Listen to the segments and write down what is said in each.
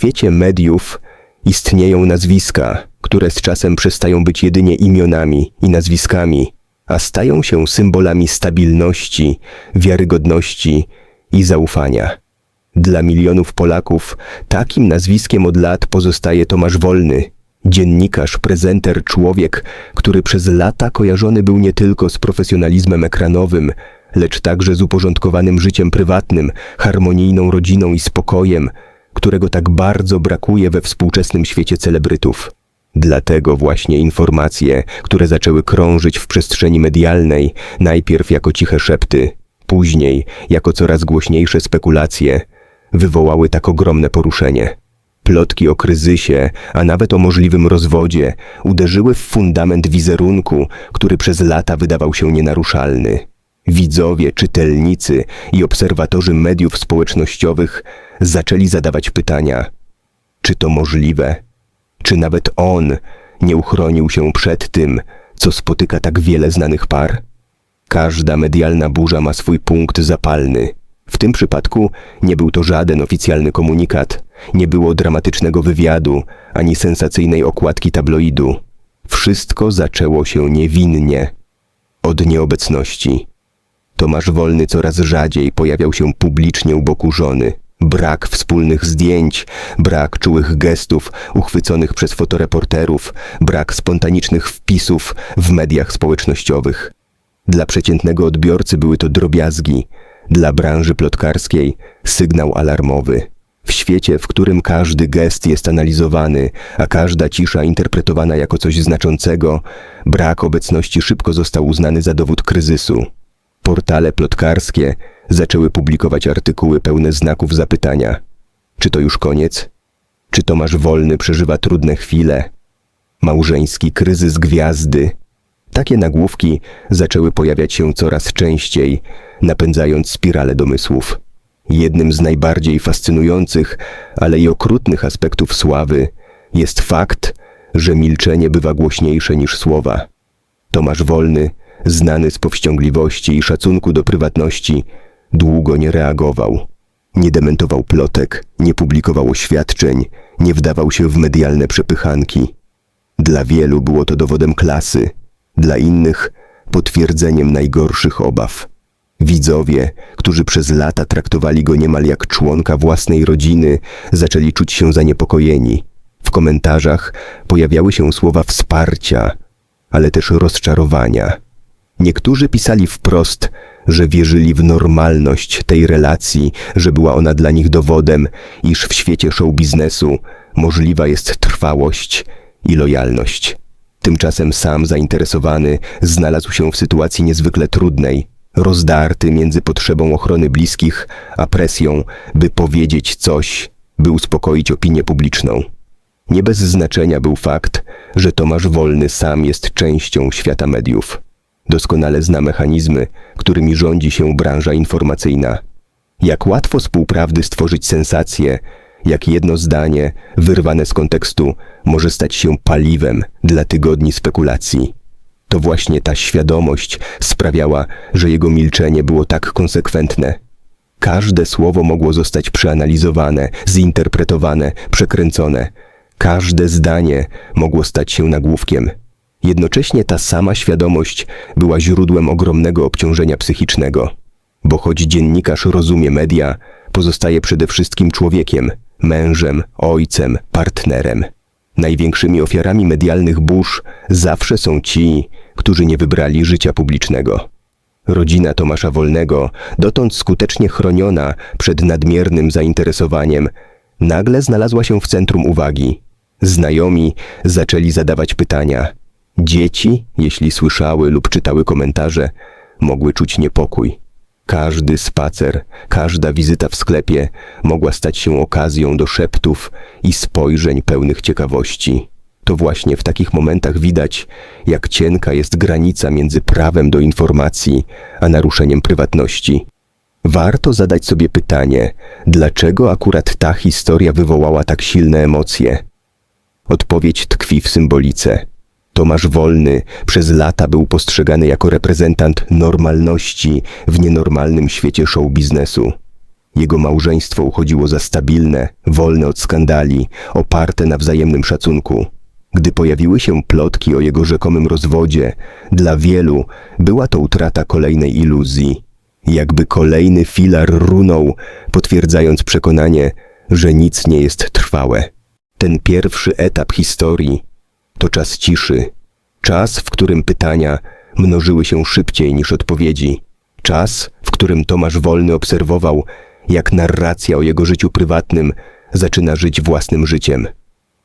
świecie mediów istnieją nazwiska, które z czasem przestają być jedynie imionami i nazwiskami, a stają się symbolami stabilności, wiarygodności i zaufania. Dla milionów Polaków takim nazwiskiem od lat pozostaje Tomasz Wolny, dziennikarz, prezenter, człowiek, który przez lata kojarzony był nie tylko z profesjonalizmem ekranowym, lecz także z uporządkowanym życiem prywatnym, harmonijną rodziną i spokojem, którego tak bardzo brakuje we współczesnym świecie celebrytów. Dlatego właśnie informacje, które zaczęły krążyć w przestrzeni medialnej, najpierw jako ciche szepty, później jako coraz głośniejsze spekulacje, wywołały tak ogromne poruszenie. Plotki o kryzysie, a nawet o możliwym rozwodzie uderzyły w fundament wizerunku, który przez lata wydawał się nienaruszalny. Widzowie, czytelnicy i obserwatorzy mediów społecznościowych zaczęli zadawać pytania: czy to możliwe? Czy nawet on nie uchronił się przed tym, co spotyka tak wiele znanych par? Każda medialna burza ma swój punkt zapalny. W tym przypadku nie był to żaden oficjalny komunikat, nie było dramatycznego wywiadu ani sensacyjnej okładki tabloidu. Wszystko zaczęło się niewinnie. Od nieobecności. Tomasz Wolny coraz rzadziej pojawiał się publicznie u boku żony. Brak wspólnych zdjęć, brak czułych gestów uchwyconych przez fotoreporterów, brak spontanicznych wpisów w mediach społecznościowych. Dla przeciętnego odbiorcy były to drobiazgi, dla branży plotkarskiej sygnał alarmowy. W świecie, w którym każdy gest jest analizowany, a każda cisza interpretowana jako coś znaczącego, brak obecności szybko został uznany za dowód kryzysu. Portale plotkarskie zaczęły publikować artykuły pełne znaków zapytania. Czy to już koniec? Czy Tomasz Wolny przeżywa trudne chwile? Małżeński kryzys gwiazdy. Takie nagłówki zaczęły pojawiać się coraz częściej, napędzając spiralę domysłów. Jednym z najbardziej fascynujących, ale i okrutnych aspektów sławy jest fakt, że milczenie bywa głośniejsze niż słowa. Tomasz Wolny, znany z powściągliwości i szacunku do prywatności, długo nie reagował. Nie dementował plotek, nie publikował oświadczeń, nie wdawał się w medialne przepychanki. Dla wielu było to dowodem klasy, dla innych potwierdzeniem najgorszych obaw. Widzowie, którzy przez lata traktowali go niemal jak członka własnej rodziny, zaczęli czuć się zaniepokojeni. W komentarzach pojawiały się słowa wsparcia, ale też rozczarowania. Niektórzy pisali wprost, że wierzyli w normalność tej relacji, że była ona dla nich dowodem, iż w świecie show biznesu możliwa jest trwałość i lojalność. Tymczasem sam zainteresowany znalazł się w sytuacji niezwykle trudnej, rozdarty między potrzebą ochrony bliskich, a presją, by powiedzieć coś, by uspokoić opinię publiczną. Nie bez znaczenia był fakt, że Tomasz Wolny sam jest częścią świata mediów. Doskonale zna mechanizmy, którymi rządzi się branża informacyjna. Jak łatwo z półprawdy stworzyć sensację, jak jedno zdanie, wyrwane z kontekstu, może stać się paliwem dla tygodni spekulacji. To właśnie ta świadomość sprawiała, że jego milczenie było tak konsekwentne. Każde słowo mogło zostać przeanalizowane, zinterpretowane, przekręcone. Każde zdanie mogło stać się nagłówkiem. Jednocześnie ta sama świadomość była źródłem ogromnego obciążenia psychicznego. Bo choć dziennikarz rozumie media, pozostaje przede wszystkim człowiekiem, mężem, ojcem, partnerem. Największymi ofiarami medialnych burz zawsze są ci, którzy nie wybrali życia publicznego. Rodzina Tomasza Wolnego, dotąd skutecznie chroniona przed nadmiernym zainteresowaniem, nagle znalazła się w centrum uwagi. Znajomi zaczęli zadawać pytania. Dzieci, jeśli słyszały lub czytały komentarze, mogły czuć niepokój. Każdy spacer, każda wizyta w sklepie mogła stać się okazją do szeptów i spojrzeń pełnych ciekawości. To właśnie w takich momentach widać, jak cienka jest granica między prawem do informacji a naruszeniem prywatności. Warto zadać sobie pytanie, dlaczego akurat ta historia wywołała tak silne emocje. Odpowiedź tkwi w symbolice. Tomasz Wolny przez lata był postrzegany jako reprezentant normalności w nienormalnym świecie show biznesu. Jego małżeństwo uchodziło za stabilne, wolne od skandali, oparte na wzajemnym szacunku. Gdy pojawiły się plotki o jego rzekomym rozwodzie, dla wielu była to utrata kolejnej iluzji. Jakby kolejny filar runął, potwierdzając przekonanie, że nic nie jest trwałe. Ten pierwszy etap historii to czas ciszy. Czas, w którym pytania mnożyły się szybciej niż odpowiedzi. Czas, w którym Tomasz Wolny obserwował, jak narracja o jego życiu prywatnym zaczyna żyć własnym życiem.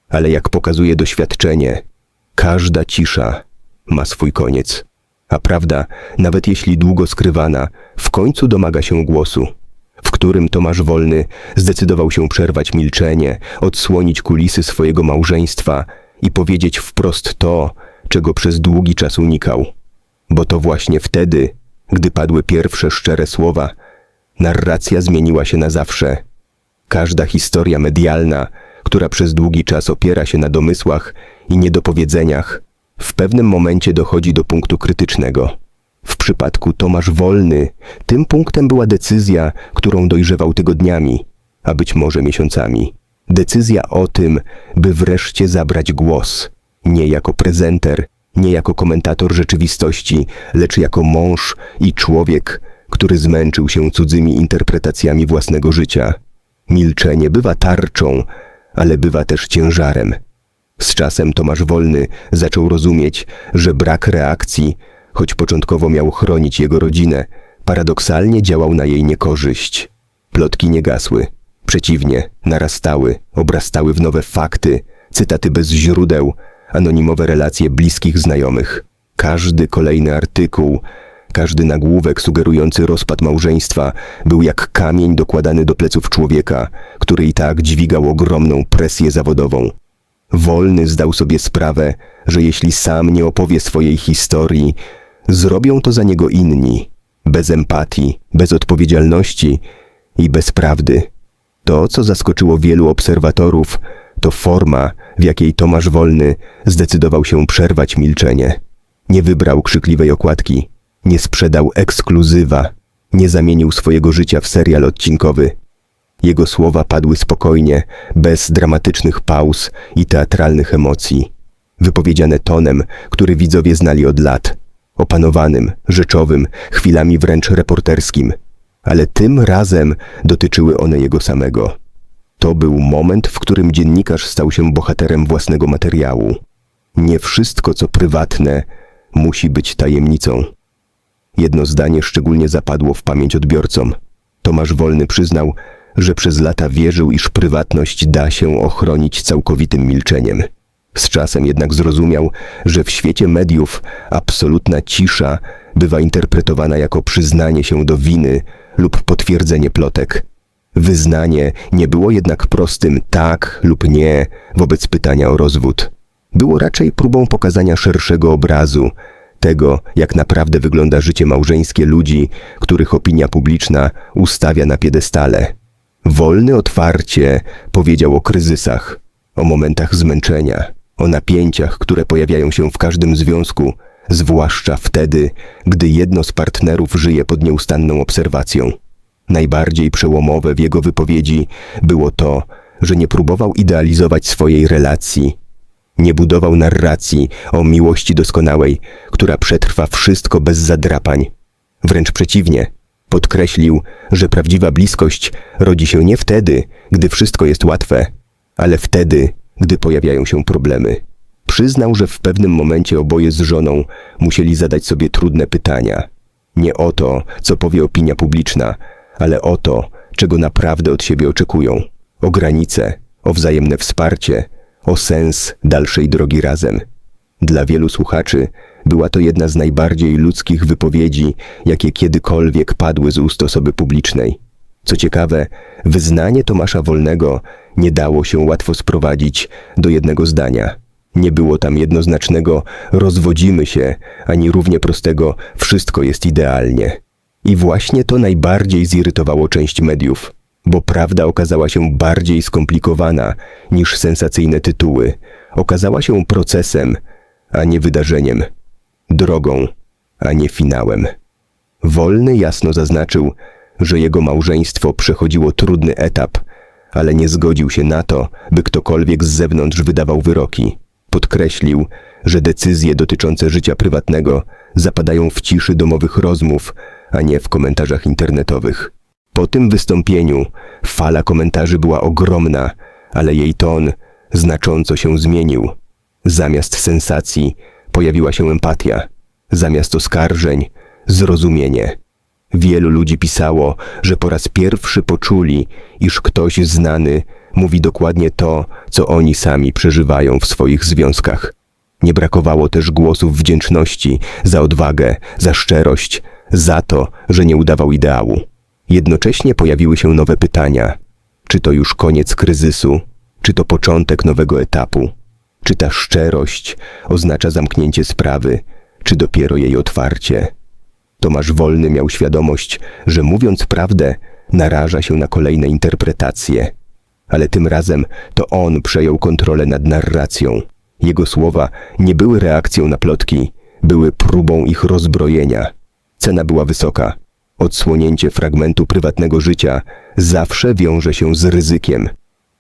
Ale jak pokazuje doświadczenie, każda cisza ma swój koniec. A prawda, nawet jeśli długo skrywana, w końcu domaga się głosu, w którym Tomasz Wolny zdecydował się przerwać milczenie, odsłonić kulisy swojego małżeństwa i powiedzieć wprost to, czego przez długi czas unikał. Bo to właśnie wtedy, gdy padły pierwsze szczere słowa, narracja zmieniła się na zawsze. Każda historia medialna, która przez długi czas opiera się na domysłach i niedopowiedzeniach, w pewnym momencie dochodzi do punktu krytycznego. W przypadku Tomasz Wolny, tym punktem była decyzja, którą dojrzewał tygodniami, a być może miesiącami. Decyzja o tym, by wreszcie zabrać głos, nie jako prezenter, nie jako komentator rzeczywistości, lecz jako mąż i człowiek, który zmęczył się cudzymi interpretacjami własnego życia. Milczenie bywa tarczą, ale bywa też ciężarem. Z czasem Tomasz Wolny zaczął rozumieć, że brak reakcji, choć początkowo miał chronić jego rodzinę, paradoksalnie działał na jej niekorzyść. Plotki nie gasły. Przeciwnie, narastały, obrastały w nowe fakty, cytaty bez źródeł, anonimowe relacje bliskich znajomych. Każdy kolejny artykuł, każdy nagłówek sugerujący rozpad małżeństwa był jak kamień dokładany do pleców człowieka, który i tak dźwigał ogromną presję zawodową. Wolny zdał sobie sprawę, że jeśli sam nie opowie swojej historii, zrobią to za niego inni, bez empatii, bez odpowiedzialności i bez prawdy. To, co zaskoczyło wielu obserwatorów, to forma, w jakiej Tomasz Wolny zdecydował się przerwać milczenie. Nie wybrał krzykliwej okładki, nie sprzedał ekskluzywa, nie zamienił swojego życia w serial odcinkowy. Jego słowa padły spokojnie, bez dramatycznych pauz i teatralnych emocji. Wypowiedziane tonem, który widzowie znali od lat. Opanowanym, rzeczowym, chwilami wręcz reporterskim. Ale tym razem dotyczyły one jego samego. To był moment, w którym dziennikarz stał się bohaterem własnego materiału. Nie wszystko, co prywatne, musi być tajemnicą. Jedno zdanie szczególnie zapadło w pamięć odbiorcom. Tomasz Wolny przyznał, że przez lata wierzył, iż prywatność da się ochronić całkowitym milczeniem. Z czasem jednak zrozumiał, że w świecie mediów absolutna cisza bywa interpretowana jako przyznanie się do winy lub potwierdzenie plotek. Wyznanie nie było jednak prostym tak lub nie wobec pytania o rozwód. Było raczej próbą pokazania szerszego obrazu, tego, jak naprawdę wygląda życie małżeńskie ludzi, których opinia publiczna ustawia na piedestale. Wolny otwarcie powiedział o kryzysach, o momentach zmęczenia, o napięciach, które pojawiają się w każdym związku, zwłaszcza wtedy, gdy jedno z partnerów żyje pod nieustanną obserwacją. Najbardziej przełomowe w jego wypowiedzi było to, że nie próbował idealizować swojej relacji. Nie budował narracji o miłości doskonałej, która przetrwa wszystko bez zadrapań. Wręcz przeciwnie, podkreślił, że prawdziwa bliskość rodzi się nie wtedy, gdy wszystko jest łatwe, ale wtedy, gdy pojawiają się problemy. Przyznał, że w pewnym momencie oboje z żoną musieli zadać sobie trudne pytania. Nie o to, co powie opinia publiczna, ale o to, czego naprawdę od siebie oczekują. O granice, o wzajemne wsparcie, o sens dalszej drogi razem. Dla wielu słuchaczy była to jedna z najbardziej ludzkich wypowiedzi, jakie kiedykolwiek padły z ust osoby publicznej. Co ciekawe, wyznanie Tomasza Wolnego nie dało się łatwo sprowadzić do jednego zdania. Nie było tam jednoznacznego rozwodzimy się, ani równie prostego wszystko jest idealnie. I właśnie to najbardziej zirytowało część mediów, bo prawda okazała się bardziej skomplikowana niż sensacyjne tytuły. Okazała się procesem, a nie wydarzeniem, drogą, a nie finałem. Wolny jasno zaznaczył, że jego małżeństwo przechodziło trudny etap, ale nie zgodził się na to, by ktokolwiek z zewnątrz wydawał wyroki. Podkreślił, że decyzje dotyczące życia prywatnego zapadają w ciszy domowych rozmów, a nie w komentarzach internetowych. Po tym wystąpieniu fala komentarzy była ogromna, ale jej ton znacząco się zmienił. Zamiast sensacji pojawiła się empatia, zamiast oskarżeń zrozumienie. Wielu ludzi pisało, że po raz pierwszy poczuli, iż ktoś znany mówi dokładnie to, co oni sami przeżywają w swoich związkach. Nie brakowało też głosów wdzięczności za odwagę, za szczerość, za to, że nie udawał ideału. Jednocześnie pojawiły się nowe pytania. Czy to już koniec kryzysu? Czy to początek nowego etapu? Czy ta szczerość oznacza zamknięcie sprawy, czy dopiero jej otwarcie? Tomasz Wolny miał świadomość, że mówiąc prawdę, naraża się na kolejne interpretacje. Ale tym razem to on przejął kontrolę nad narracją. Jego słowa nie były reakcją na plotki, były próbą ich rozbrojenia. Cena była wysoka. Odsłonięcie fragmentu prywatnego życia zawsze wiąże się z ryzykiem.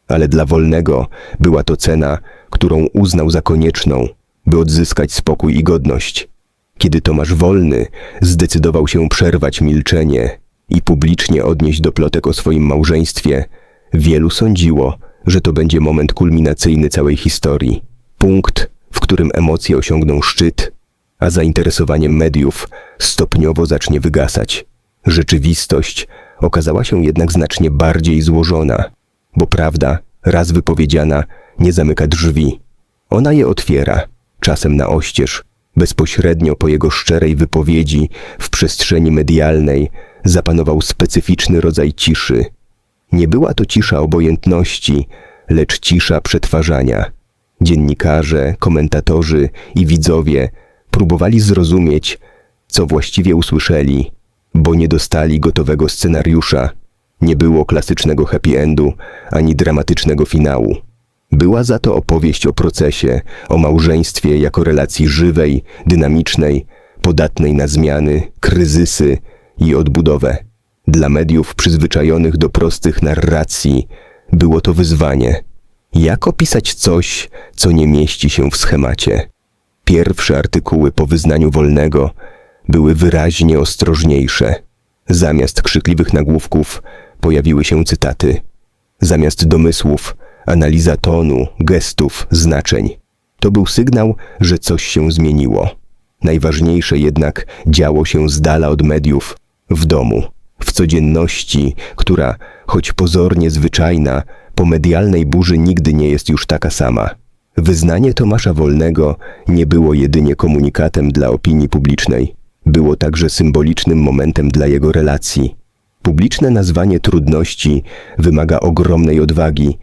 Ale dla Wolnego była to cena, którą uznał za konieczną, by odzyskać spokój i godność. Kiedy Tomasz Wolny zdecydował się przerwać milczenie i publicznie odnieść do plotek o swoim małżeństwie, wielu sądziło, że to będzie moment kulminacyjny całej historii. Punkt, w którym emocje osiągną szczyt, a zainteresowanie mediów stopniowo zacznie wygasać. Rzeczywistość okazała się jednak znacznie bardziej złożona, bo prawda, raz wypowiedziana, nie zamyka drzwi. Ona je otwiera, czasem na oścież, bezpośrednio po jego szczerej wypowiedzi w przestrzeni medialnej zapanował specyficzny rodzaj ciszy. Nie była to cisza obojętności, lecz cisza przetwarzania. Dziennikarze, komentatorzy i widzowie próbowali zrozumieć, co właściwie usłyszeli, bo nie dostali gotowego scenariusza. Nie było klasycznego happy endu ani dramatycznego finału. Była za to opowieść o procesie, o małżeństwie jako relacji żywej, dynamicznej, podatnej na zmiany, kryzysy i odbudowę. Dla mediów przyzwyczajonych do prostych narracji było to wyzwanie. Jak opisać coś, co nie mieści się w schemacie? Pierwsze artykuły po wyznaniu wolnego były wyraźnie ostrożniejsze. Zamiast krzykliwych nagłówków pojawiły się cytaty. Zamiast domysłów analiza tonu, gestów, znaczeń. To był sygnał, że coś się zmieniło. Najważniejsze jednak działo się z dala od mediów, w domu, w codzienności, która, choć pozornie zwyczajna, po medialnej burzy nigdy nie jest już taka sama. Wyznanie Tomasza Wolnego nie było jedynie komunikatem dla opinii publicznej. Było także symbolicznym momentem dla jego relacji. Publiczne nazwanie trudności wymaga ogromnej odwagi,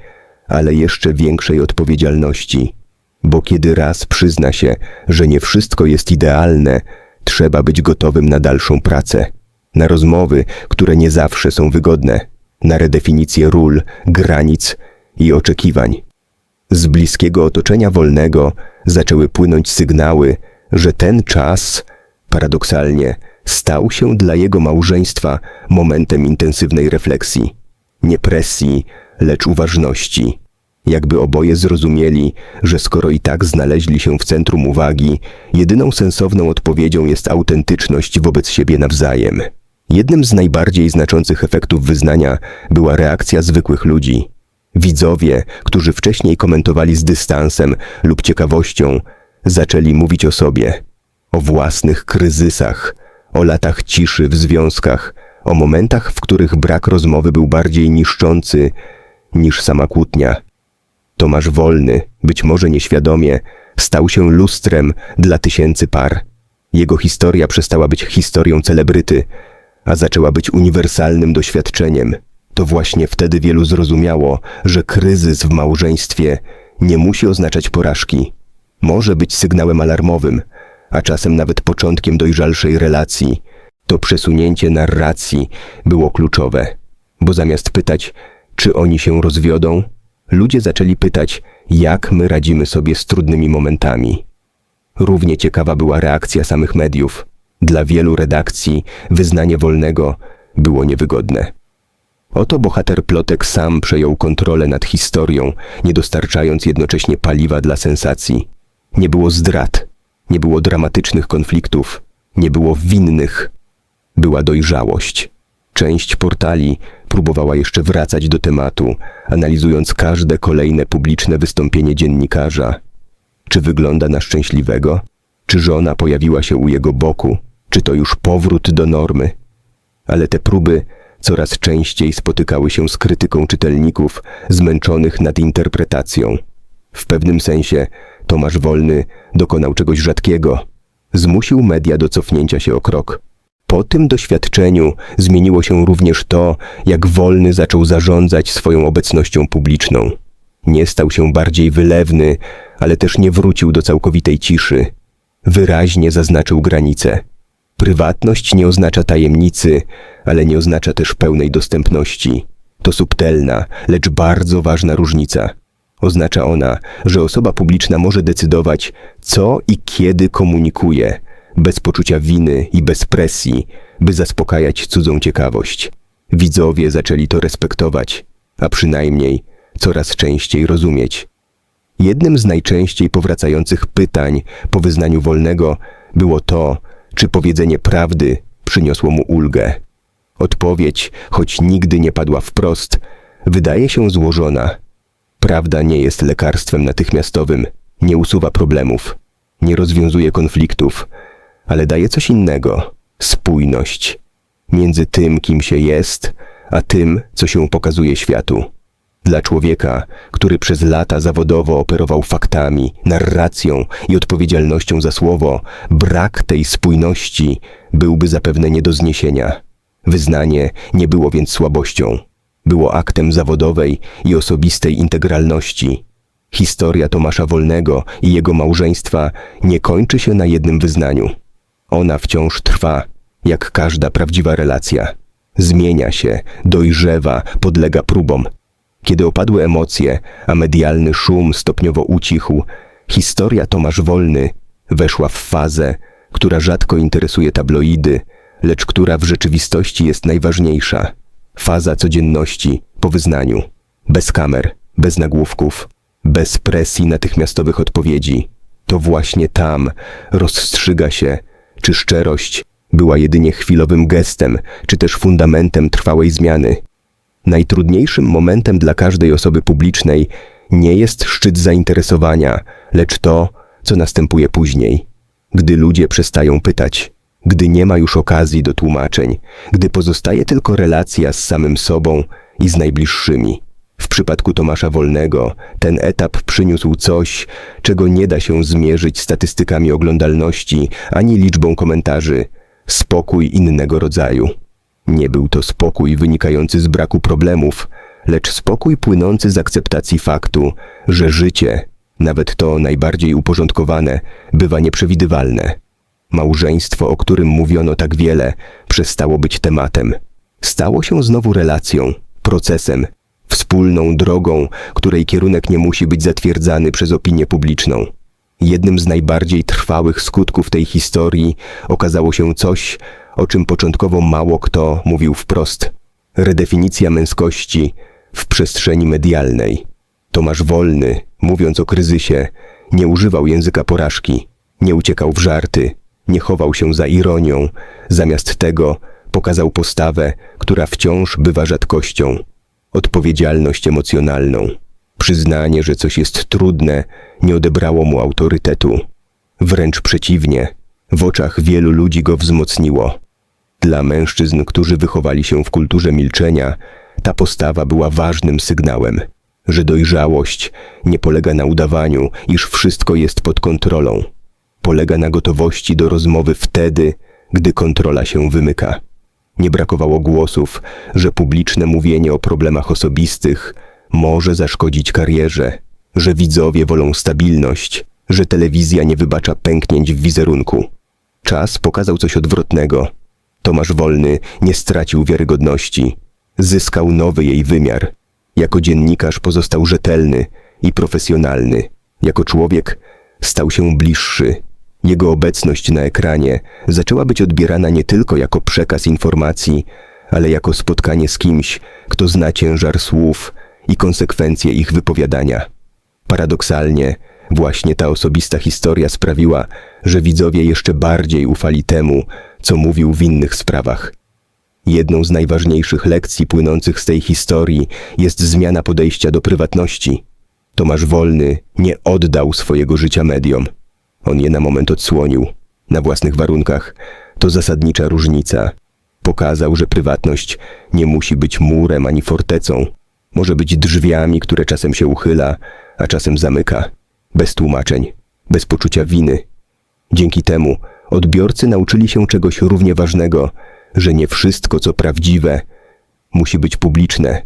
ale jeszcze większej odpowiedzialności. Bo kiedy raz przyzna się, że nie wszystko jest idealne, trzeba być gotowym na dalszą pracę, na rozmowy, które nie zawsze są wygodne, na redefinicję ról, granic i oczekiwań. Z bliskiego otoczenia wolnego zaczęły płynąć sygnały, że ten czas, paradoksalnie, stał się dla jego małżeństwa momentem intensywnej refleksji. Nie presji, lecz uważności. Jakby oboje zrozumieli, że skoro i tak znaleźli się w centrum uwagi, jedyną sensowną odpowiedzią jest autentyczność wobec siebie nawzajem. Jednym z najbardziej znaczących efektów wyznania była reakcja zwykłych ludzi. Widzowie, którzy wcześniej komentowali z dystansem lub ciekawością, zaczęli mówić o sobie, o własnych kryzysach, o latach ciszy w związkach, o momentach, w których brak rozmowy był bardziej niszczący niż sama kłótnia. Tomasz Wolny, być może nieświadomie, stał się lustrem dla tysięcy par. Jego historia przestała być historią celebryty, a zaczęła być uniwersalnym doświadczeniem. To właśnie wtedy wielu zrozumiało, że kryzys w małżeństwie nie musi oznaczać porażki. Może być sygnałem alarmowym, a czasem nawet początkiem dojrzalszej relacji. To przesunięcie narracji było kluczowe, bo zamiast pytać, czy oni się rozwiodą, ludzie zaczęli pytać, jak my radzimy sobie z trudnymi momentami. Równie ciekawa była reakcja samych mediów. Dla wielu redakcji wyznanie wolnego było niewygodne. Oto bohater plotek sam przejął kontrolę nad historią, nie dostarczając jednocześnie paliwa dla sensacji. Nie było zdrad, nie było dramatycznych konfliktów, nie było winnych. Była dojrzałość. Część portali próbowała jeszcze wracać do tematu, analizując każde kolejne publiczne wystąpienie dziennikarza. Czy wygląda na szczęśliwego? Czy żona pojawiła się u jego boku? Czy to już powrót do normy? Ale te próby coraz częściej spotykały się z krytyką czytelników zmęczonych nad interpretacją. W pewnym sensie Tomasz Wolny dokonał czegoś rzadkiego. Zmusił media do cofnięcia się o krok. Po tym doświadczeniu zmieniło się również to, jak Wolny zaczął zarządzać swoją obecnością publiczną. Nie stał się bardziej wylewny, ale też nie wrócił do całkowitej ciszy. Wyraźnie zaznaczył granice. Prywatność nie oznacza tajemnicy, ale nie oznacza też pełnej dostępności. To subtelna, lecz bardzo ważna różnica. Oznacza ona, że osoba publiczna może decydować, co i kiedy komunikuje, bez poczucia winy i bez presji, by zaspokajać cudzą ciekawość. Widzowie zaczęli to respektować, a przynajmniej coraz częściej rozumieć. Jednym z najczęściej powracających pytań po wyznaniu wolnego było to, czy powiedzenie prawdy przyniosło mu ulgę. Odpowiedź, choć nigdy nie padła wprost, wydaje się złożona. Prawda nie jest lekarstwem natychmiastowym, nie usuwa problemów, nie rozwiązuje konfliktów, ale daje coś innego spójność między tym, kim się jest, a tym, co się pokazuje światu. Dla człowieka, który przez lata zawodowo operował faktami, narracją i odpowiedzialnością za słowo, brak tej spójności byłby zapewne nie do zniesienia. Wyznanie nie było więc słabością. Było aktem zawodowej i osobistej integralności. Historia Tomasza Wolnego i jego małżeństwa nie kończy się na jednym wyznaniu. Ona wciąż trwa, jak każda prawdziwa relacja. Zmienia się, dojrzewa, podlega próbom. Kiedy opadły emocje, a medialny szum stopniowo ucichł, historia Tomasz Wolny weszła w fazę, która rzadko interesuje tabloidy, lecz która w rzeczywistości jest najważniejsza. Faza codzienności po wyznaniu. Bez kamer, bez nagłówków, bez presji natychmiastowych odpowiedzi. To właśnie tam rozstrzyga się, czy szczerość była jedynie chwilowym gestem, czy też fundamentem trwałej zmiany. Najtrudniejszym momentem dla każdej osoby publicznej nie jest szczyt zainteresowania, lecz to, co następuje później. Gdy ludzie przestają pytać, gdy nie ma już okazji do tłumaczeń, gdy pozostaje tylko relacja z samym sobą i z najbliższymi. W przypadku Tomasza Wolnego ten etap przyniósł coś, czego nie da się zmierzyć statystykami oglądalności ani liczbą komentarzy spokój innego rodzaju. Nie był to spokój wynikający z braku problemów, lecz spokój płynący z akceptacji faktu, że życie, nawet to najbardziej uporządkowane, bywa nieprzewidywalne. Małżeństwo, o którym mówiono tak wiele, przestało być tematem. Stało się znowu relacją, procesem, wspólną drogą, której kierunek nie musi być zatwierdzany przez opinię publiczną. Jednym z najbardziej trwałych skutków tej historii okazało się coś, o czym początkowo mało kto mówił wprost. Redefinicja męskości w przestrzeni medialnej. Tomasz Wolny, mówiąc o kryzysie, nie używał języka porażki, nie uciekał w żarty, nie chował się za ironią, zamiast tego pokazał postawę, która wciąż bywa rzadkością odpowiedzialność emocjonalną. Przyznanie, że coś jest trudne, nie odebrało mu autorytetu. Wręcz przeciwnie, w oczach wielu ludzi go wzmocniło. Dla mężczyzn, którzy wychowali się w kulturze milczenia, ta postawa była ważnym sygnałem, że dojrzałość nie polega na udawaniu, iż wszystko jest pod kontrolą. Polega na gotowości do rozmowy wtedy, gdy kontrola się wymyka. Nie brakowało głosów, że publiczne mówienie o problemach osobistych może zaszkodzić karierze, że widzowie wolą stabilność, że telewizja nie wybacza pęknięć w wizerunku. Czas pokazał coś odwrotnego. Tomasz Wolny nie stracił wiarygodności, zyskał nowy jej wymiar. Jako dziennikarz pozostał rzetelny i profesjonalny. Jako człowiek stał się bliższy, jego obecność na ekranie zaczęła być odbierana nie tylko jako przekaz informacji, ale jako spotkanie z kimś, kto zna ciężar słów i konsekwencje ich wypowiadania. Paradoksalnie, właśnie ta osobista historia sprawiła, że widzowie jeszcze bardziej ufali temu, co mówił w innych sprawach. Jedną z najważniejszych lekcji płynących z tej historii jest zmiana podejścia do prywatności. Tomasz Wolny nie oddał swojego życia mediom. On je na moment odsłonił, na własnych warunkach. To zasadnicza różnica. Pokazał, że prywatność nie musi być murem ani fortecą. Może być drzwiami, które czasem się uchyla, a czasem zamyka. Bez tłumaczeń, bez poczucia winy. Dzięki temu odbiorcy nauczyli się czegoś równie ważnego, że nie wszystko, co prawdziwe, musi być publiczne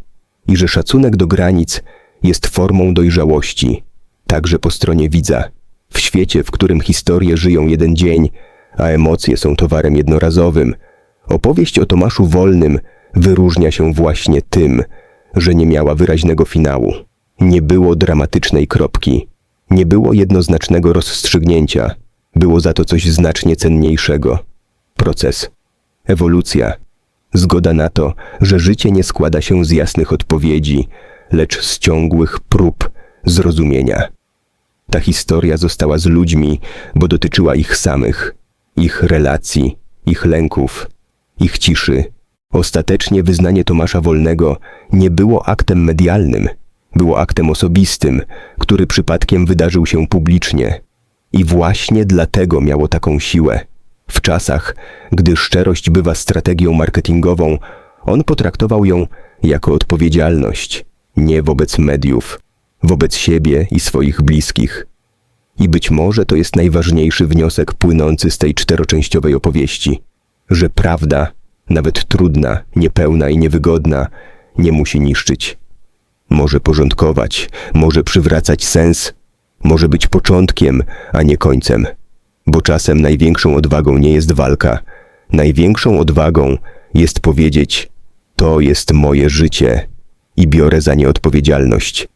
i że szacunek do granic jest formą dojrzałości, także po stronie widza. W świecie, w którym historie żyją jeden dzień, a emocje są towarem jednorazowym, opowieść o Tomaszu Wolnym wyróżnia się właśnie tym, że nie miała wyraźnego finału. Nie było dramatycznej kropki, nie było jednoznacznego rozstrzygnięcia, było za to coś znacznie cenniejszego. Proces, ewolucja, zgoda na to, że życie nie składa się z jasnych odpowiedzi, lecz z ciągłych prób zrozumienia. Ta historia została z ludźmi, bo dotyczyła ich samych, ich relacji, ich lęków, ich ciszy. Ostatecznie wyznanie Tomasza Wolnego nie było aktem medialnym, było aktem osobistym, który przypadkiem wydarzył się publicznie. I właśnie dlatego miało taką siłę. W czasach, gdy szczerość bywa strategią marketingową, on potraktował ją jako odpowiedzialność, nie wobec mediów, wobec siebie i swoich bliskich. I być może to jest najważniejszy wniosek płynący z tej czteroczęściowej opowieści, że prawda, nawet trudna, niepełna i niewygodna, nie musi niszczyć. Może porządkować, może przywracać sens, może być początkiem, a nie końcem. Bo czasem największą odwagą nie jest walka, największą odwagą jest powiedzieć: To jest moje życie i biorę za nie odpowiedzialność.